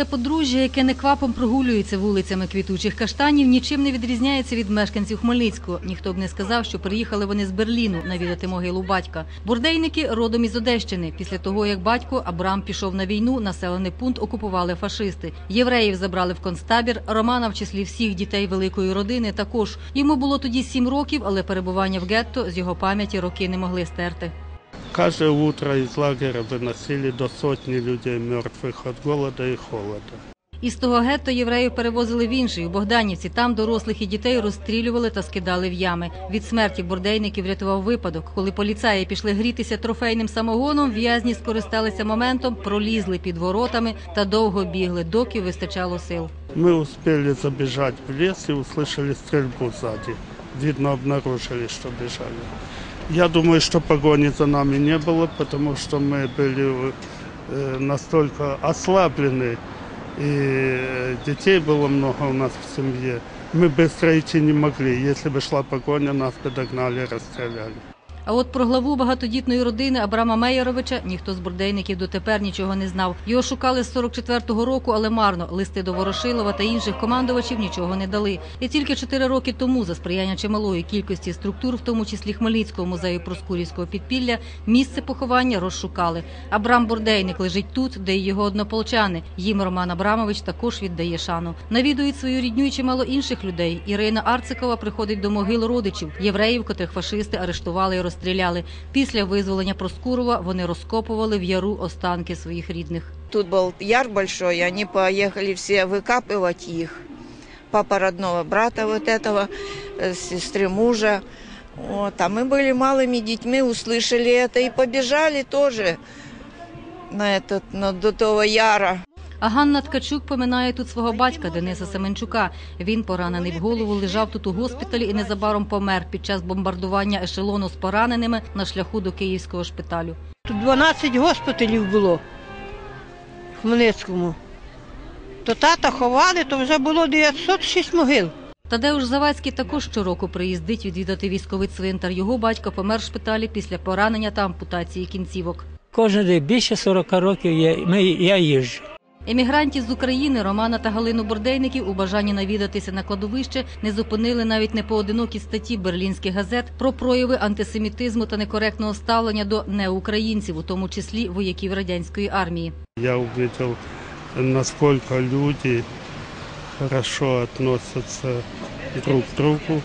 Це подружжя, яке неквапом прогулюється вулицями квітучих каштанів, нічим не відрізняється від мешканців Хмельницького. Ніхто б не сказав, що приїхали вони з Берліну навідати могилу батька. Бурдейники родом із Одещини. Після того, як батько Абрам пішов на війну, населений пункт окупували фашисти. Євреїв забрали в концтабір. Романа, в числі всіх дітей великої родини, також йому було тоді сім років, але перебування в гетто з його пам'яті роки не могли стерти. Каждое утро из лагеря выносили до сотни людей мертвых от голода и холода. Із того гетто євреїв перевозили в інший у Богданівці. Там дорослих і дітей розстрілювали та скидали в ями. Від смерті бурдейників врятував випадок. Коли поліцаї пішли грітися трофейним самогоном, в'язні скористалися моментом, пролізли під воротами та довго бігли, доки вистачало сил. Мы успели забежать в лес и услышали стрельбу сзади. Видно, обнаружили, что бежали. Я думаю, что погони за нами не было, потому что мы были э, настолько ослаблены, и э, детей было много у нас в семье. Мы быстро идти не могли. Если бы шла погоня, нас бы догнали, расстреляли. А от про главу багатодітної родини Абрама Мейеровича ніхто з бурдейників дотепер нічого не знав. Його шукали з 44-го року, але марно. Листи до Ворошилова та інших командувачів нічого не дали. І тільки чотири роки тому, за сприяння чималої кількості структур, в тому числі Хмельницького музею Проскурівського підпілля, місце поховання розшукали. Абрам Бурдейник лежить тут, де й його однополчани. Їм Роман Абрамович також віддає шану. Навідують свою рідню і чимало інших людей. Ірина Арцикова приходить до могил родичів, євреїв, котрих фашисти арештували і розстріляли. Після визволення Проскурова вони розкопували в яру останки своїх рідних. Тут был яр большой, и они поехали все выкапывать их. Папа родного брата вот этого, э, сестры мужа. Вот. А мы были малыми детьми, услышали это и побежали тоже на этот, на, до того яра. А Ганна Ткачук поминає тут свого батька Дениса Семенчука. Він поранений в голову, лежав тут у госпіталі і незабаром помер під час бомбардування ешелону з пораненими на шляху до київського шпиталю. Тут 12 госпіталів було в Хмельницькому. То тата ховали, то вже було 906 могил. Тадеуш Завадський також щороку приїздить відвідати військовий цвинтар. Його батько помер в шпиталі після поранення та ампутації кінцівок. Кожен день більше 40 років я, ми, я їжджу. Емігрантів з України Романа та Галину Бордейників у бажанні навідатися на кладовище не зупинили навіть непоодинокі статті берлінських газет про прояви антисемітизму та некоректного ставлення до неукраїнців, у тому числі вояків радянської армії. Я увидел, насколько люди хорошо относятся друг к другу,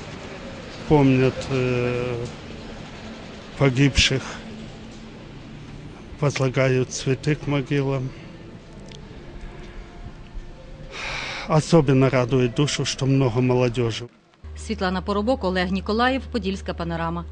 помнят э, погибших, возлагают цветы к могилам. Особенно радует душу, что много молодежи. Світлана Поробок, Олег Ніколаєв, Подільська панорама.